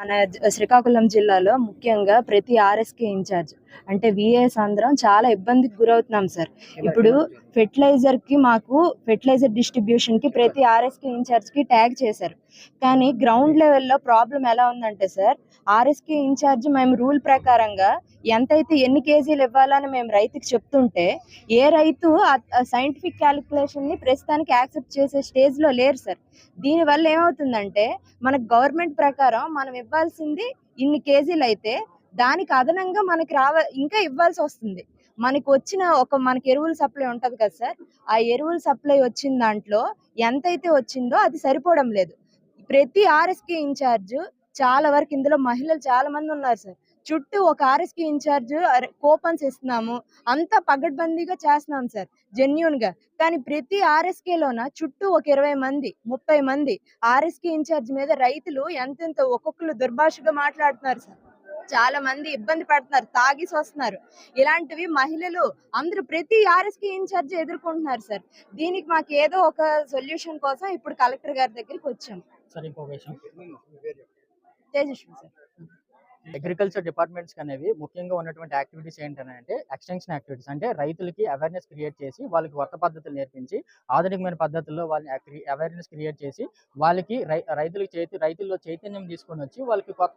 మన జ- శ్రీకాకుళం జిల్లాలో ముఖ్యంగా ప్రతి ఆర్ఎస్కే ఇన్ఛార్జ్ అంటే విఏఎస్ అందరం చాలా ఇబ్బందికి గురవుతున్నాం సార్. ఇప్పుడు ఫెర్టిలైజర్కి మాకు ఫెర్టిలైజర్ డిస్ట్రిబ్యూషన్కి ప్రతి ఆర్ఎస్కే ఇన్ఛార్జ్కి ట్యాగ్ చేశారు. కానీ గ్రౌండ్ లెవెల్లో ప్రాబ్లం ఎలా ఉందంటే సార్ ఆర్ఎస్కే ఇన్ఛార్జ్ మేము రూల్ ప్రకారంగా ఎంతైతే ఎన్ని కేజీలు ఇవ్వాలని మేము రైతుకి చెప్తుంటే ఏ రైతు సైంటిఫిక్ క్యాలిక్యులేషన్ని ప్రస్తుతానికి యాక్సెప్ట్ చేసే స్టేజ్లో లేరు సార్. దీనివల్ల ఏమవుతుందంటే మనకు గవర్నమెంట్ ప్రకారం మనం ఇవ్వాల్సింది ఇన్ని కేజీలు అయితే దానికి అదనంగా మనకి రావ ఇంకా ఇవ్వాల్సి వస్తుంది. మనకి వచ్చిన ఒక మనకి ఎరువుల సప్లై ఉంటది కదా సార్? ఆ ఎరువుల సప్లై వచ్చిన దాంట్లో ఎంతైతే వచ్చిందో అది సరిపోవడం లేదు. ప్రతి ఆర్ఎస్కే ఇన్ఛార్జ్ చాలా వరకు ఇందులో మహిళలు చాలా మంది ఉన్నారు సార్. చుట్టూ ఒక ఆర్ఎస్కే ఇన్ఛార్జ్ కూపన్స్ ఇస్తున్నాము. అంతా పగడ్బందీగా చేస్తున్నాం సార్. జెన్యున్గా. కానీ ప్రతి ఆర్ఎస్కే లోన చుట్టూ ఒక ఇరవై మంది ముప్పై మంది ఆర్ఎస్కే ఇన్ఛార్జ్ మీద రైతులు ఎంతెంత ఒక్కొక్కరు దుర్భాషగా మాట్లాడుతున్నారు సార్. చాలా మంది ఇబ్బంది పడుతున్నారు తాగేసి వస్తున్నారు. ఇలాంటివి మహిళలు అందరూ ప్రతి ఆర్ఎస్కే ఇన్ఛార్జ్ ఎదుర్కొంటున్నారు సార్. దీనికి మాకు ఏదో ఒక సొల్యూషన్ కోసం ఇప్పుడు కలెక్టర్ గారి దగ్గరికి వచ్చాం. సార్ ఇంకో విషయం. తేజస్వి సార్. అగ్రికల్చర్ డిపార్ట్మెంట్స్ అనేవి ముఖ్యంగా ఉన్నటువంటి యాక్టివిటీస్ ఏంటంటే ఎక్స్టెన్షన్ యాక్టివిటీస్ అంటే రైతులకి అవేర్నెస్ క్రియేట్ చేసి వాళ్ళకి కొత్త పద్ధతులు నేర్పించి ఆధునికమైన పద్ధతుల్లో వాళ్ళని అవేర్నెస్ క్రియేట్ చేసి వాళ్ళకి రై రైతులకి చేతి రైతుల్లో చైతన్యం తీసుకొని వచ్చి వాళ్ళకి కొత్త